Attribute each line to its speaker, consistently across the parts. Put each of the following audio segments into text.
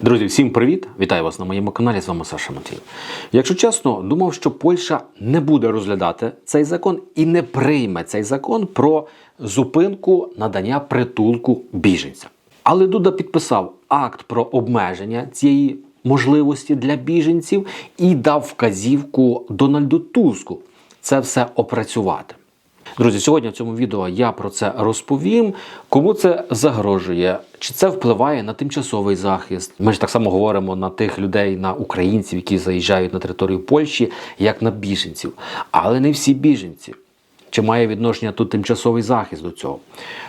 Speaker 1: Друзі, всім привіт! Вітаю вас на моєму каналі. З вами Саша Матвій. Якщо чесно, думав, що Польща не буде розглядати цей закон і не прийме цей закон про зупинку надання притулку біженцям. Але Дуда підписав акт про обмеження цієї можливості для біженців і дав вказівку Дональду Туску це все опрацювати. Друзі, сьогодні в цьому відео я про це розповім. Кому це загрожує? Чи це впливає на тимчасовий захист? Ми ж так само говоримо на тих людей, на українців, які заїжджають на територію Польщі, як на біженців. Але не всі біженці. Чи має відношення тут тимчасовий захист до цього?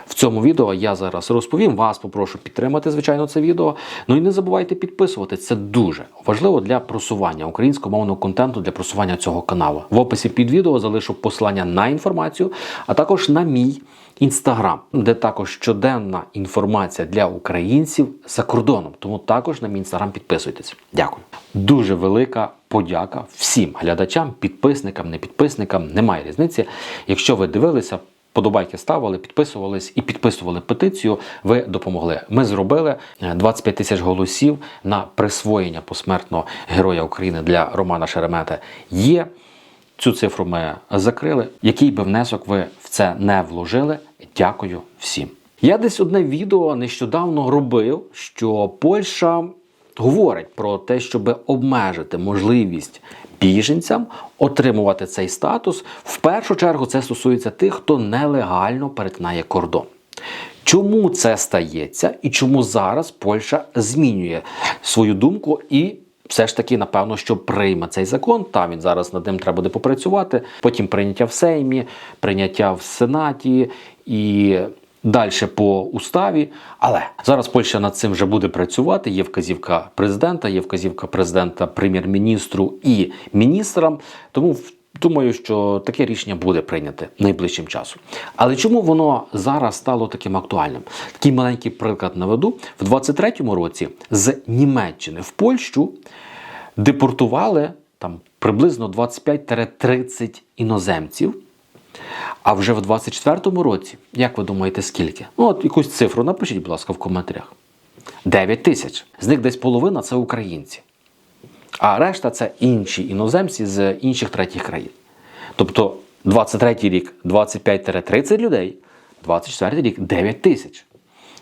Speaker 1: В цьому відео я зараз розповім. Вас попрошу підтримати, звичайно, це відео. Ну і не забувайте підписувати. Це дуже важливо для просування українськомовного контенту, для просування цього каналу. В описі під відео залишу посилання на інформацію, а також на мій інстаграм, де також щоденна інформація для українців за кордоном. Тому також на мій інстаграм підписуйтесь. Дякую. Дуже велика подяка всім глядачам, підписникам, не підписникам. Немає різниці. Якщо ви дивилися. Подобайки ставили, підписувались і підписували петицію. Ви допомогли. Ми зробили е, 25 тисяч голосів на присвоєння посмертного героя України для Романа Шеремета. Є цю цифру ми закрили. Який би внесок ви це не вложили? Дякую всім. Я десь одне відео нещодавно робив, що Польща говорить про те, щоб обмежити можливість біженцям отримувати цей статус. В першу чергу це стосується тих, хто нелегально перетинає кордон. Чому це стається і чому зараз Польща змінює свою думку і все ж таки, напевно, що прийме цей закон. Там він зараз над ним треба буде попрацювати. Потім прийняття в Сеймі, прийняття в Сенаті і далі по уставі. Але зараз Польща над цим вже буде працювати. Є вказівка президента, є вказівка президента, прем'єр-міністру і міністрам. Тому в- Думаю, що таке рішення буде прийняте найближчим часом. Але чому воно зараз стало таким актуальним? Такий маленький приклад наведу. В 23-му році з Німеччини в Польщу депортували там приблизно 25-30 іноземців. А вже в 24-му році, як ви думаєте, скільки? Ну, от якусь цифру напишіть, будь ласка, в коментарях. 9 тисяч. З них десь половина це українці. А решта це інші іноземці з інших третіх країн. Тобто 23 рік 25-30 людей, 24 рік 9 тисяч.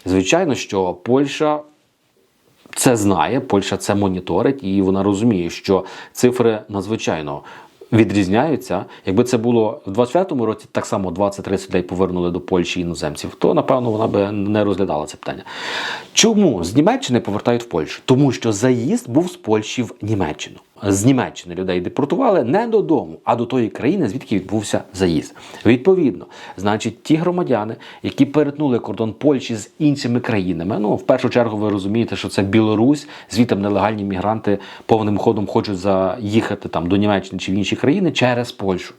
Speaker 1: Звичайно, що Польща це знає, Польща це моніторить, і вона розуміє, що цифри надзвичайно відрізняються. Якби це було в 25-му році, так само 20-30 людей повернули до Польщі іноземців, то напевно вона би не розглядала це питання. Чому з Німеччини повертають в Польщу? Тому що заїзд був з Польщі в Німеччину. З Німеччини людей депортували не додому, а до тої країни, звідки відбувся заїзд. Відповідно, значить, ті громадяни, які перетнули кордон Польщі з іншими країнами, ну в першу чергу ви розумієте, що це Білорусь, звідти нелегальні мігранти повним ходом хочуть заїхати там до Німеччини чи в інші країни через Польщу.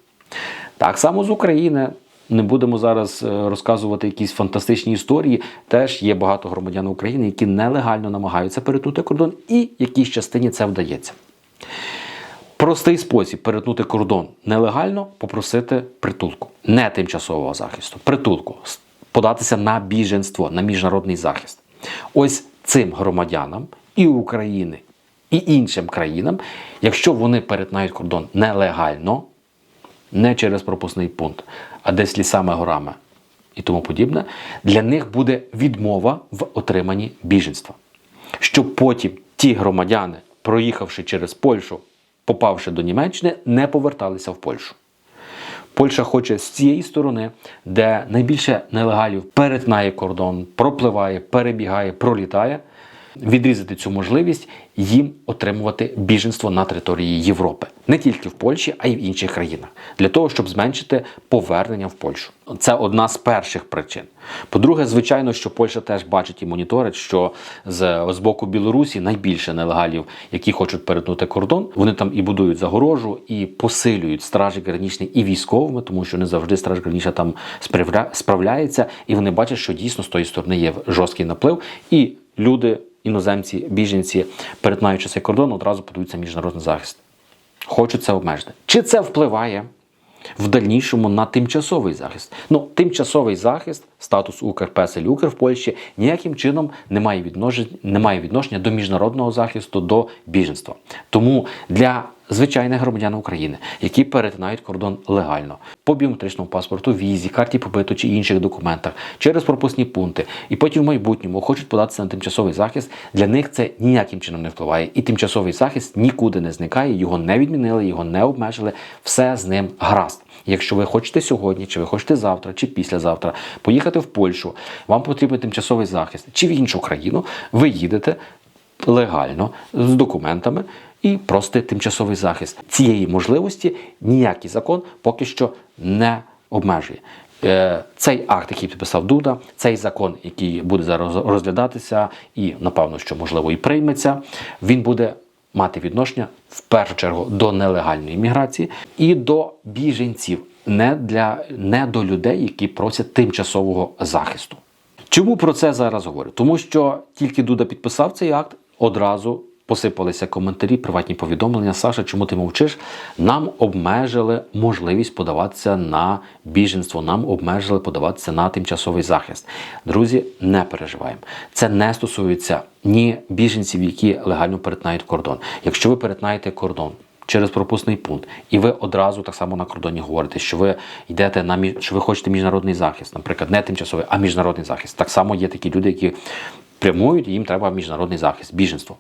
Speaker 1: Так само з України. Не будемо зараз е, розказувати якісь фантастичні історії. Теж є багато громадян України, які нелегально намагаються перетнути кордон, і якійсь частині це вдається. Простий спосіб перетнути кордон нелегально попросити притулку, не тимчасового захисту, притулку, податися на біженство, на міжнародний захист. Ось цим громадянам і України, і іншим країнам, якщо вони перетинають кордон нелегально, не через пропускний пункт, а десь лісами, горами і тому подібне, для них буде відмова в отриманні біженства. Щоб потім ті громадяни, проїхавши через Польщу, попавши до Німеччини, не поверталися в Польщу. Польща хоче з цієї сторони, де найбільше нелегалів перетинає кордон, пропливає, перебігає, пролітає, відрізати цю можливість їм отримувати біженство на території Європи, не тільки в Польщі, а й в інших країнах, для того, щоб зменшити повернення в Польщу. Це одна з перших причин. По-друге, звичайно, що Польща теж бачить і моніторить, що з, з боку Білорусі найбільше нелегалів, які хочуть перетнути кордон, вони там і будують загорожу, і посилюють стражі гранічні і військовими, тому що не завжди страж гранічна там справля- справляється, і вони бачать, що дійсно з тої сторони є жорсткий наплив, і люди, іноземці, біженці, перетинаючи цей кордон, одразу подаються міжнародний захист. Хочуть це обмежити. Чи це впливає в дальнішому на тимчасовий захист. Ну, тимчасовий захист, статус Укрпесель Укр в Польщі ніяким чином не має відношення, не має відношення до міжнародного захисту, до біженства. Тому для звичайних громадян України, які перетинають кордон легально по біометричному паспорту, візі, карті побиту чи інших документах через пропускні пункти, і потім в майбутньому хочуть податися на тимчасовий захист. Для них це ніяким чином не впливає. І тимчасовий захист нікуди не зникає, його не відмінили, його не обмежили. Все з ним гаразд. Якщо ви хочете сьогодні, чи ви хочете завтра, чи післязавтра поїхати в Польщу, вам потрібен тимчасовий захист, чи в іншу країну, ви їдете легально з документами і просто тимчасовий захист. Цієї можливості ніякий закон поки що не обмежує. Е, Цей акт, який підписав Дуда, цей закон, який буде зараз розглядатися, і напевно, що можливо і прийметься, він буде мати відношення в першу чергу до нелегальної міграції і до біженців, не для не до людей, які просять тимчасового захисту. Чому про це зараз говорю? Тому що тільки Дуда підписав цей акт, одразу посипалися коментарі, приватні повідомлення. Саша, чому ти мовчиш? Нам обмежили можливість подаватися на біженство, нам обмежили подаватися на тимчасовий захист. Друзі, не переживаємо. Це не стосується ні біженців, які легально перетинають кордон. Якщо ви перетинаєте кордон. Через пропускний пункт, і ви одразу так само на кордоні говорите, що ви йдете на мі- що ви хочете міжнародний захист, наприклад, не тимчасовий, а міжнародний захист. Так само є такі люди, які прямують, і їм треба міжнародний захист, біженство.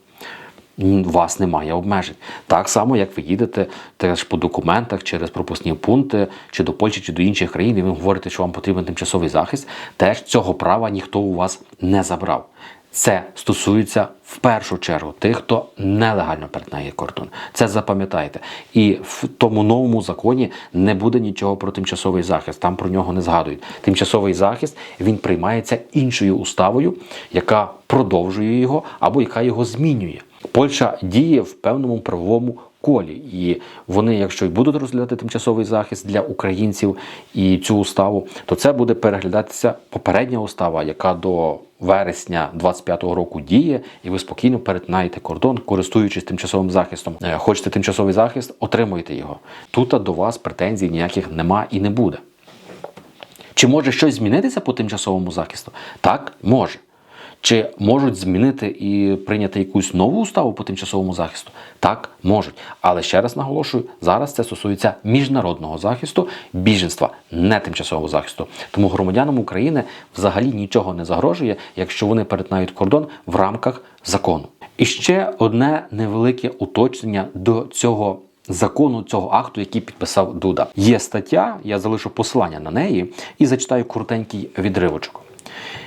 Speaker 1: У вас немає обмежень. Так само, як ви їдете теж по документах через пропускні пункти, чи до Польщі, чи до інших країн, і ви говорите, що вам потрібен тимчасовий захист, теж цього права ніхто у вас не забрав. Це стосується в першу чергу тих, хто нелегально перетинає кордон. Це запам'ятайте. І в тому новому законі не буде нічого про тимчасовий захист. Там про нього не згадують. Тимчасовий захист він приймається іншою уставою, яка продовжує його або яка його змінює. Польща діє в певному правовому колі, і вони, якщо й будуть розглядати тимчасовий захист для українців і цю уставу, то це буде переглядатися попередня устава, яка до вересня 25-го року діє, і ви спокійно перетинаєте кордон, користуючись тимчасовим захистом. Е, Хочете тимчасовий захист, отримуєте його. Тут до вас претензій ніяких нема і не буде. Чи може щось змінитися по тимчасовому захисту? Так, може. Чи можуть змінити і прийняти якусь нову уставу по тимчасовому захисту? Так, можуть. Але ще раз наголошую, зараз це стосується міжнародного захисту, біженства, не тимчасового захисту. Тому громадянам України взагалі нічого не загрожує, якщо вони перетинають кордон в рамках закону. І ще одне невелике уточнення до цього закону цього акту, який підписав Дуда. Є стаття, я залишу посилання на неї і зачитаю коротенький відривочок.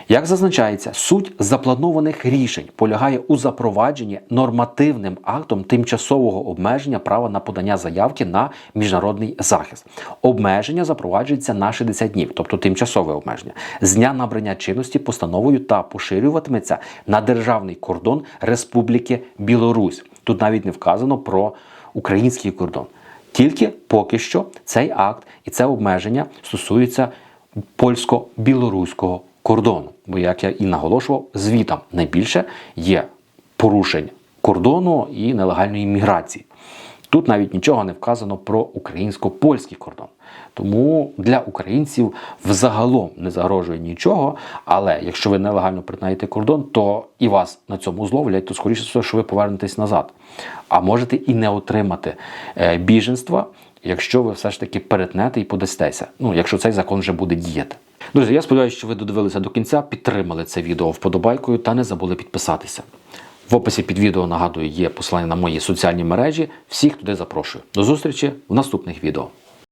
Speaker 1: Як зазначається, суть запланованих рішень полягає у запровадженні нормативним актом тимчасового обмеження права на подання заявки на міжнародний захист. Обмеження запроваджується на 60 днів, тобто тимчасове обмеження, з дня набрання чинності постановою та поширюватиметься на державний кордон Республіки Білорусь. Тут навіть не вказано про український кордон. Тільки поки що цей акт і це обмеження стосується польсько-білоруського кордону. Бо, як я і наголошував, звітом найбільше є порушень кордону і нелегальної міграції. Тут навіть нічого не вказано про українсько-польський кордон. Тому для українців взагалом не загрожує нічого. Але якщо ви нелегально притинаєте кордон, то і вас на цьому зловлять, то скоріше все, що ви повернетесь назад. А можете і не отримати е, біженства, якщо ви все ж таки перетнете і подастеся. Ну, якщо цей закон вже буде діяти. Друзі, я сподіваюся, що ви додивилися до кінця, підтримали це відео вподобайкою та не забули підписатися. В описі під відео нагадую є посилання на мої соціальні мережі. Всіх туди запрошую. До зустрічі в наступних відео.